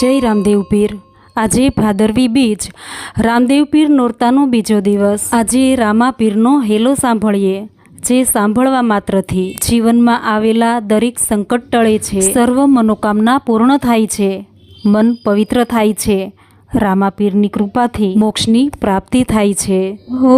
જય રામદેવ પીર. આજે ભાદરવી બીજ. રામદેવ પીર નોરતાનો બીજો દિવસ. આજે રામા પીરનો હેલો સાંભળીએ, જે સાંભળવા માત્રથી જીવનમાં આવેલા દરેક સંકટ ટળે છે. સર્વ મનોકામના પૂર્ણ થાય છે. મન પવિત્ર થાય છે. રામા પીરની કૃપાથી મોક્ષની પ્રાપ્તિ થાય છે. હો,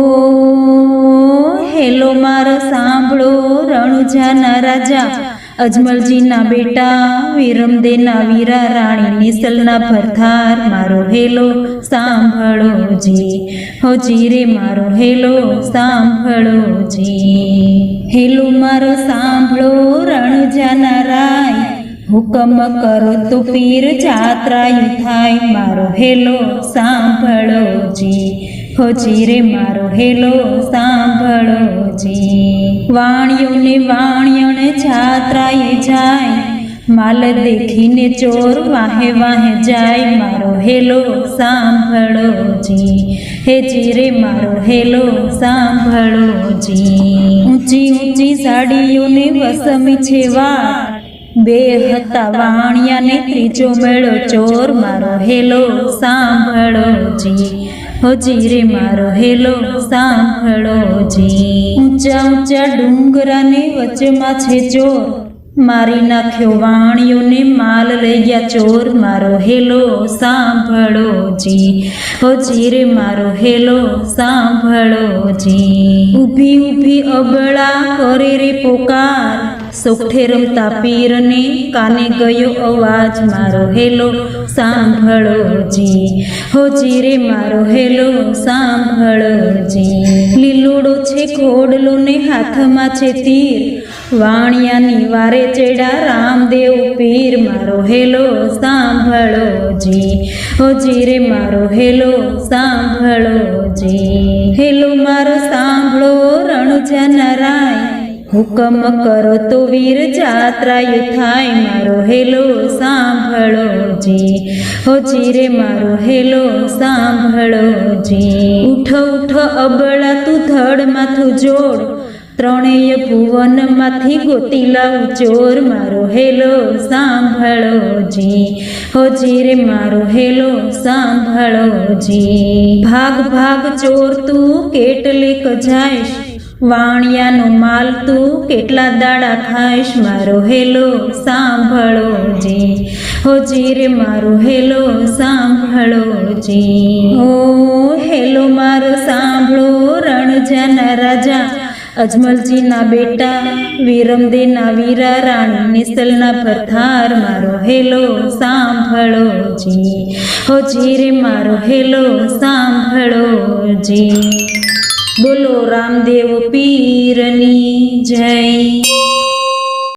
હેલો મારો સાંભળો રણુજાના રાજા. અજમલજીના બેટા, વિરમદેના વીરા રાણી, નિસલના ભરથાર મારો હેલો, સાંભળો જી. હો રે, મારો હેલો, સાંભળો જી. હેલો, મારો સાંભળો રણુજાના રાય હુકમ કરો તો પીર જાત્રાયું થાય, મારો હેલો, સાંભળો જી. હો રે, મારો હેલો, સાંભળો જી. વાણિયોને વાણિયોને જાત્રાએ જાય. માલ દેખીને ચોર વાહે વાહે જાય. મારો હેલો, સાંભળો જી. હે જી રે, મારો હેલો, સાંભળો જી. ઊંચી ઊંચી સાડીઓને વસમી છે વાટ. બે હતા વાણિયાને ત્રીજો મેળો ચોર. મારો હેલો, સાંભળો જી. હો જી રે મારો હેલો સાંભળો જી. ઊંચા ઊંચા ડુંગરાને વચમાં છે ચોર. મારી નાખ્યો વાણિયોને માલ લઈ ગયા ચોર. મારો હેલો સાંભળો જી. હજી રે મારો હેલો સાંભળો જી. ઊભી ઊભી અબળા કરે રે પોકાર. સોઠે રમતા પીરને કાને ગયો અવાજ? મારો હેલો, સાંભળો જી. હો મારો હેલો, સાંભળો જી. લીલુડો છે ખોડલો ને હાથમાં છે તીર. વાણિયાની વારે ચેડા રામદેવ પીર. મારો હેલો, સાંભળો જી. હો મારો હેલો, સાંભળો જી. હેલો, મારો સાંભળો, રણુજા રાય હુકમ કરો તો વીર જાત્રાયુ થાય, મારો હેલો સાંભળો જી. હો જી રે, મારો હેલો સાંભળો જી. ઉઠ ઉઠ, અબળા તું ધડ માથું જોડ. ત્રણેય ભુવનમાંથી ગોતી લાવ ચોર, મારો હેલો સાંભળો જી. હો જી રે, મારો હેલો સાંભળો જી. ભાગ ભાગ, ચોર તું, કેટલીક જાઈશ વાણિયાનો માલ તું કેટલા દાડા ખાઈશ મારો હેલો સાંભળો જી. હો જી રે મારો હેલો સાંભળો જી. ઓ હેલો મારો સાંભળો રણજાના રાજા. અજમલજીના બેટા, વિરમદેના વીરા રાણી, નિસલના પથાર મારો હેલો સાંભળો જી. હો જી રે મારો હેલો સાંભળો જી. બોલો રામદેવ પીરની જય.